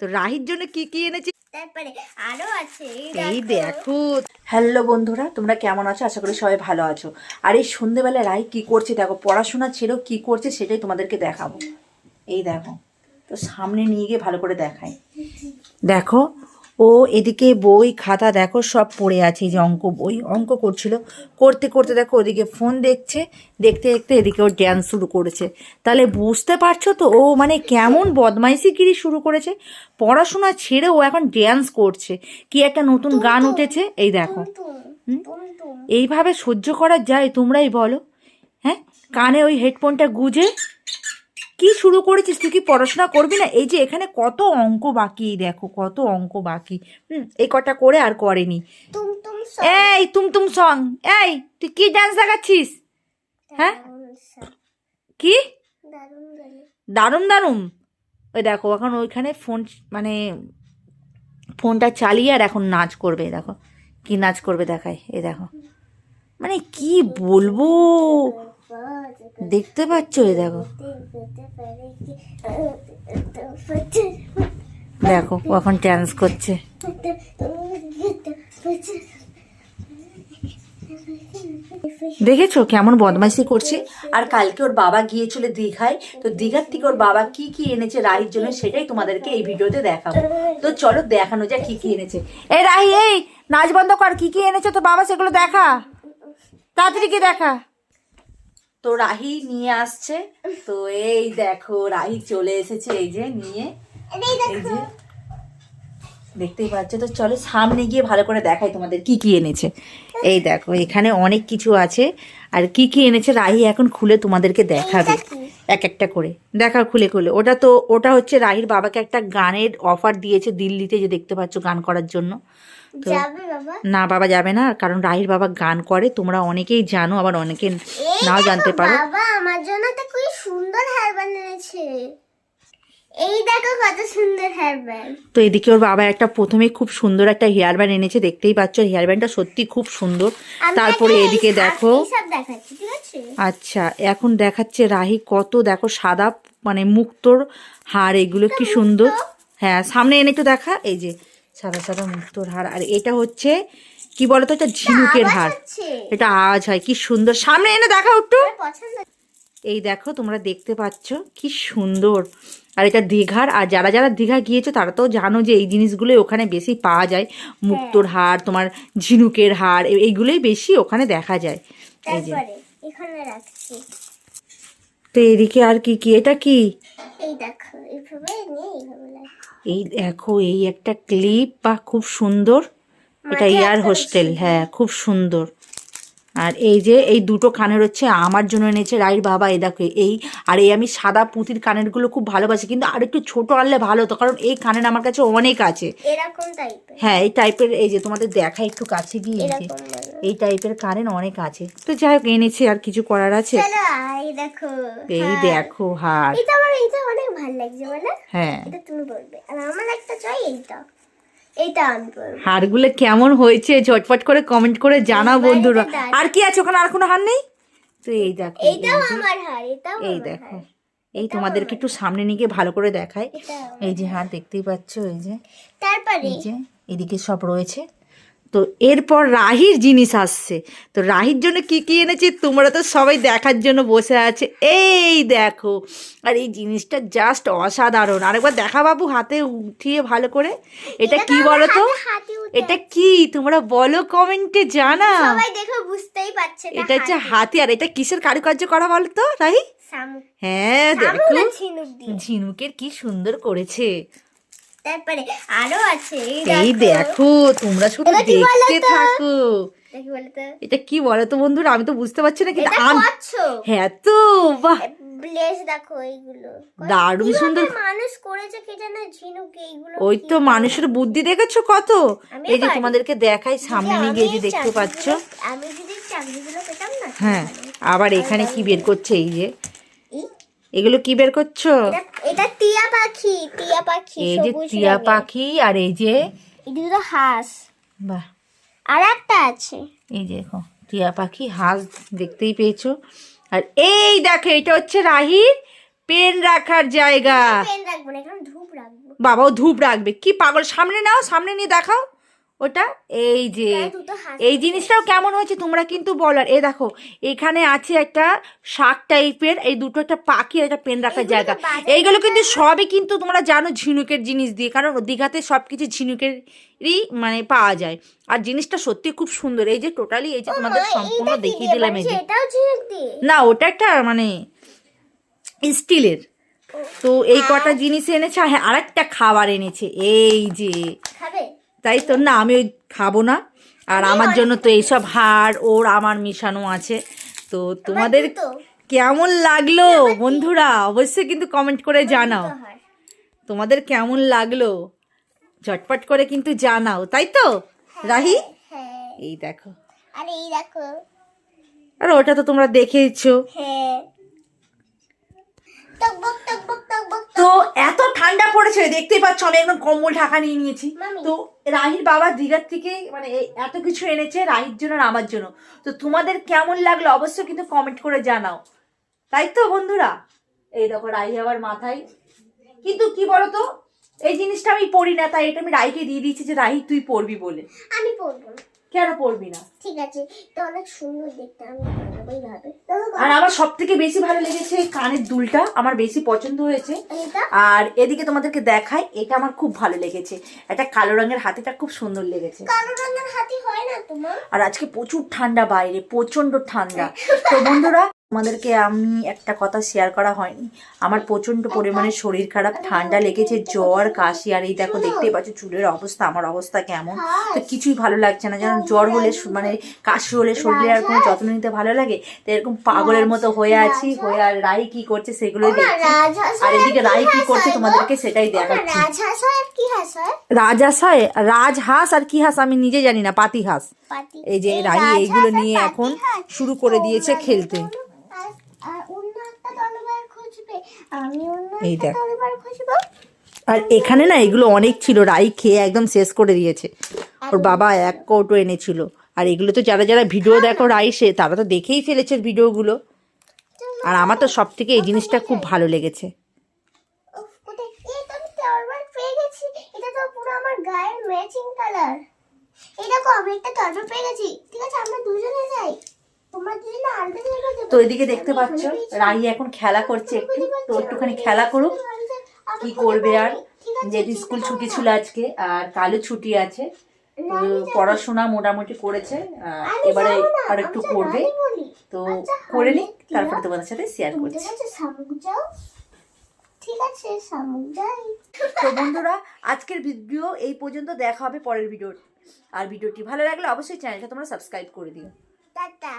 তো রাহির জন্য কি কি এনেছি? তারপরে আরও আছে এই দেখো। হ্যালো বন্ধুরা তোমরা কেমন আছো? আশা করি সবাই ভালো আছো। আর এই সন্ধেবেলা রাহি কি করছে দেখো পড়াশোনা ছেড়েও কি করছে সেটাই তোমাদেরকে দেখাবো। এই দেখো তো সামনে নিয়ে গিয়ে ভালো করে দেখায় দেখো ও এদিকে বই খাতা দেখো সব পড়ে আছে যে অঙ্ক বই। অঙ্ক করছিল করতে করতে দেখো ওদিকে ফোন দেখছে দেখতে দেখতে এদিকে ও ড্যান্স শুরু করেছে। তাহলে বুঝতে পারছ তো ও মানে কেমন বদমাইশিগিরি শুরু করেছে? পড়াশোনা ছেড়ে ও এখন ড্যান্স করছে। কি একটা নতুন গান উঠেছে এই দেখো? এইভাবে সহ্য করা যায় তোমরাই বলো। হ্যাঁ? কানে ওই হেডফোনটা গুজে কি শুরু করেছিস? তুই কি পড়াশোনা করবি না? এই যে এখানে কত অঙ্ক বাকি দেখো কত অঙ্ক বাকি। হুম এই কটা করে আর করেনি। এই তুম তুম সং। এই তুই কি ডান্স দেখাচ্ছিস? হ্যাঁ? কি? দারুণ দারুণ। ওই দেখো এখন ওইখানে ফোন মানে ফোনটা চালিয়ে আর এখন নাচ করবে দেখো। কি নাচ করবে দেখায় এই দেখো। মানে কি বলব? দেখতে পাচ্ছ এই দেখো। দেখো এখন ডান্স করছে। দেখেছ কেমন বদমাইশি করছে? আর কালকে ওর বাবা গিয়েছিল দীঘায়, তো দীঘার থেকে ওর বাবা কি কি এনেছে রাহির জন্য সেটাই তোমাদেরকে এই ভিডিওতে দেখাবো। তো চলো দেখানো যাক কি কি এনেছে। এই রাহি, এই, নাচ বন্ধ কর, কি কি এনেছে তো বাবা সেগুলো দেখা। তাড়াতাড়ি কি দেখা। তো রাহি নিয়ে আসছে। তো এই দেখো রাহি চলে এসেছে এই যে নিয়ে। এই যে দেখতেই পাচ্ছ? তো চলো সামনে গিয়ে ভালো করে দেখাই তোমাদের কি কি এনেছে। এই দেখো এখানে অনেক কিছু আছে। আর কি কি এনেছে রাহি এখন খুলে তোমাদেরকে দেখাবে। এক একটা করে। দেখা খুলে খুলে। ওটা তো ওটা হচ্ছে রাহির বাবাকে একটা গানের অফার দিয়েছে দিল্লিতে যে দেখতে পাচ্ছ গান করার জন্য। তো না বাবা যাবে না কারণ রাহির বাবা গান করে তোমরা অনেকেই জানো আবার অনেকে নাও জানতে পারো। বাবা আমার জন্য তো খুবই সুন্দর হেয়ার ব্যান্ড এনেছে। এই দেখো কত সুন্দর হেয়ার ব্যান্ড তো এদিকে ওর বাবা একটা প্রথমে খুব সুন্দর একটা হেয়ার ব্যান্ড এনেছে দেখতেই পাচ্ছ হেয়ার ব্যান্ডটা সত্যি খুব সুন্দর। তারপরে এদিকে দেখো। সব দেখাচ্ছি আচ্ছা এখন দেখাচ্ছে রাহি কত দেখো সাদা মানে মুক্তোর হার এগুলো কি সুন্দর? হ্যাঁ সামনে এনে একটু দেখা এই যে সাদা সাদা মুক্তোর হার আর এটা হচ্ছে কি বলতো এটা ঝিনুকের হার। এটা আওয়াজ হয় কি সুন্দর। সামনে এনে দেখা একটু। এই দেখো তোমরা দেখতে পাচ্ছ কি সুন্দর। আর এটা দীঘার আর যারা যারা দীঘা গিয়েছো তারা তো জানো যে এই জিনিসগুলোই ওখানে বেশি পাওয়া যায়। মুক্তোর হার তোমার ঝিনুকের হার এইগুলোই বেশি ওখানে দেখা যায়। এই যে এখানে রাখছি। তো এদিকে আর কি কি? এটা কি? এই দেখো এইভাবে নিয়ে এইভাবে এই দেখো এই একটা ক্লিপ বা খুব সুন্দর। এটা ইয়ার হোস্টেল হ্যাঁ খুব সুন্দর। আর এই যে এই দুটো কানের হচ্ছে আমার জন্য এনেছে রাইর বাবা এই দেখো এই আর এই আমি সাদা পুঁতির কানেরগুলো খুব ভালোবাসি কিন্তু আর একটু ছোট আনলে ভালো হতো কারণ এই কানের আমার কাছে অনেক আছে। এরকম টাইপের হ্যাঁ এই টাইপের এই যে তোমাদের দেখা একটু কাছে গিয়ে এই টাইপের কানের অনেক আছে। তো যাই হোক এনেছে আর কিছু করার আছে। এই দেখো এই হার। দেখো হার। এটা আমার এইটা অনেক ভালো লাগছে বলে হ্যাঁ। এটা তুমি বলবে। আর আমার একটা চাই এইটা এইটা হারগুলো কেমন হয়েছে ঝটপট করে কমেন্ট করে জানাও বন্ধুরা। আর কি আছে ওখানে আর কোনো হার নেই? তো এই দেখো এই এইটাও আমার হার এটাও এই দেখো। এই তোমাদেরকে একটু সামনে নিয়ে গিয়ে ভালো করে দেখায় এই যে হার দেখতেই পাচ্ছ এই যে। তারপরে? এই যে এদিকে সব রয়েছে। তো এরপর রাহির জিনিস আসছে। তো রাহির জন্য কি কি এনেছি? তোমরা তো সবাই দেখার জন্য বসে আছে। এই দেখো আর এই জিনিসটা জাস্ট অসাধারণ। আরেকবার দেখা বাবু হাতে উঠিয়ে ভালো করে। এটা কি বলো তো? এটা কি? তোমরা বলো কমেন্টে জানা সবাই দেখো বুঝতেই পারছে এটা হচ্ছে হাতি। আর এটা কিসের কারুকার্য করা বলো তো রাহি হ্যাঁ দেখো। ঝিনুকের কি সুন্দর করেছে। তারপরে আরও আছে এই দেখো। তোমরা শুধু দেখতে থাকো। এটা কি বলো তো বন্ধুরা? আমি তো বুঝতে পারছি না কিন্তু হ্যাঁ তো বাহ। ব্লেস দেখো এইগুলো। দারুণ সুন্দর মানুষ করেছে কে জানে? ঝিনুক এইগুলো ওই তো মানুষের বুদ্ধি দেখেছ কত? এই যে তোমাদেরকে দেখাই সামনে নিয়ে গিয়ে যে দেখতে পাচ্ছ। আমি যদি চাকরিগুলো পেতাম না হ্যাঁ আবার এখানে কি বের করছে এই যে? এগুলো কি বের করছ? এটা টিয়া পাখি টিয়া পাখি এই যে টিয়া পাখি আর এই যে দুটো হাঁস। বাহ। আর একটা আছে। এই যে দেখো টিয়া পাখি হাঁস দেখতেই পেয়েছ। আর এই দেখো এটা হচ্ছে রাহির পেন রাখার জায়গা। পেন রাখব না এখানে ধূপ রাখব। বাবাও ধূপ রাখবে। কি পাগল সামনে নাও সামনে নিয়ে দেখাও। ওটা? এই যে হাত এই জিনিসটাও কেমন হয়েছে তোমরা কিন্তু বলার। এ দেখো এখানে আছে একটা শাক টাইপের এই দুটো একটা পাখি একটা পেন রাখার জায়গা। এইগুলো কিন্তু সবই কিন্তু তোমরা জানো ঝিনুকের জিনিস দিয়ে কারণ দীঘাতে সব কিছু ঝিনুকেরই মানে পাওয়া যায়। আর জিনিসটা সত্যি খুব সুন্দর। এই যে টোটালি এই যে তোমাদের সম্পূর্ণ দেখিয়ে দিলাম এই যে। না ওটা একটা মানে স্টিলের। তো এই কটা জিনিস এনেছে আর হ্যাঁ আরেকটা খাবার এনেছে। এই যে। খাবে? তাই তো না আমি ওই খাব না। আর আমার জন্য তো এইসব হার ওর আমার মিশানো আছে। তো তোমাদের কেমন লাগল বন্ধুরা? অবশ্যই কিন্তু কমেন্ট করে জানাও। তোমাদের কেমন লাগল? ঝটপট করে কিন্তু জানাও তাই তো? রাহি? হ্যাঁ। এই দেখো। আর এই দেখো। আর ওটা তো তোমরা দেখেইছো। হ্যাঁ। টকবক টকবক টকবক। তো এত ঠান্ডা পড়েছে দেখতেই পাচ্ছ আমি একদম কম্বল ঢাকা নিয়ে নিয়েছি। তো রাহির বাবা দীঘার থেকে মানে এত কিছু এনেছে রাহির জন্য আর আমার জন্য। তো তোমাদের কেমন লাগল অবশ্যই কিন্তু কমেন্ট করে জানাও। তাই তো বন্ধুরা? এই দেখো রাহি আবার মাথায়। কিন্তু কি বলতো এই জিনিসটা আমি পড়ি না তাই এটা আমি রাহিকে দিয়ে দিয়েছি যে রাহি তুই পড়বি বলে। আমি পরবো না। কেন পড়বি না? ঠিক আছে এটা অনেক সুন্দর দেখতে আমি আর আমার সব থেকে বেশি ভালো লেগেছে কানের দুলটা আমার বেশি পছন্দ হয়েছে। আর এদিকে তোমাদেরকে দেখাই এটা আমার খুব ভালো লেগেছে। এটা কালো রঙের হাতিটা খুব সুন্দর লেগেছে। কালো রঙের হাতি হয় না তোমার? আর আজকে প্রচুর ঠান্ডা বাইরে প্রচণ্ড ঠান্ডা। তো বন্ধুরা তোমাদেরকে আমি একটা কথা শেয়ার করা হয়নি। আমার প্রচণ্ড পরিমাণে শরীর খারাপ ঠান্ডা লেগেছে জ্বর কাশি আর এই দেখো দেখতেই পাচ্ছ চুলের অবস্থা আমার অবস্থা কেমন। তো কিছুই ভালো লাগছে না যেন জ্বর হলে মানে কাশি হলে শরীরে আর কোনো যত্ন নিতে ভালো লাগে? তো এরকম পাগলের মতো হয়ে আছি হয়ে আর রাই কি করছে সেগুলোই দেখছি। আর এদিকে রাই কি করছে তোমাদেরকে সেটাই দেখাচ্ছি। হাঁস রাজহাঁস আর কি হাঁস আমি নিজে জানি না পাতি হাঁস। এই যে রাহি রাজহাঁস এইগুলো নিয়ে এখন শুরু করে দিয়েছে খেলতে বলো, আর- আর অন্য একটা তরবার খুঁজবে আমি অন্য এই দেখ। আর এখানে না এগুলো অনেক ছিল রাই খেয়ে একদম শেষ করে দিয়েছে। ওর বাবা এক কৌটো এনেছিল। আর এগুলো তো যারা যারা ভিডিও দেখো রাই সে তারা তো দেখেই ফেলেছে ভিডিওগুলো। আর আমার তো সব থেকে এই জিনিসটা খুব ভালো লেগেছে। এটা গায়ের ম্যাচিং কালার দেখো আমি একটা পেয়ে গেছি। ঠিক আছে আমরা দুজনে যাই তোমরা দুজনে আলাদা জায়গায় যাবে তো এদিকে দেখতে পাচ্ছ রাই এখন খেলা করছে একটু। তো একটুখানি খেলা করুক, কি করবে আর? যেহেতু স্কুল ছুটি ছিল আজকে, আর কালও ছুটি আছে পড়াশোনা মোটামুটি করেছে এবারে আর একটু করবে। তো করে নিক, তারপরে তোমাদের সাথে শেয়ার করছি। ঠিক আছে তো বন্ধুরা, আজকের ভিডিও এই পর্যন্ত, দেখা হবে পরের ভিডিও আর ভিডিওটি ভালো লাগলে অবশ্যই চ্যানেলটা তোমরা সাবস্ক্রাইব করে দিও। টাটা।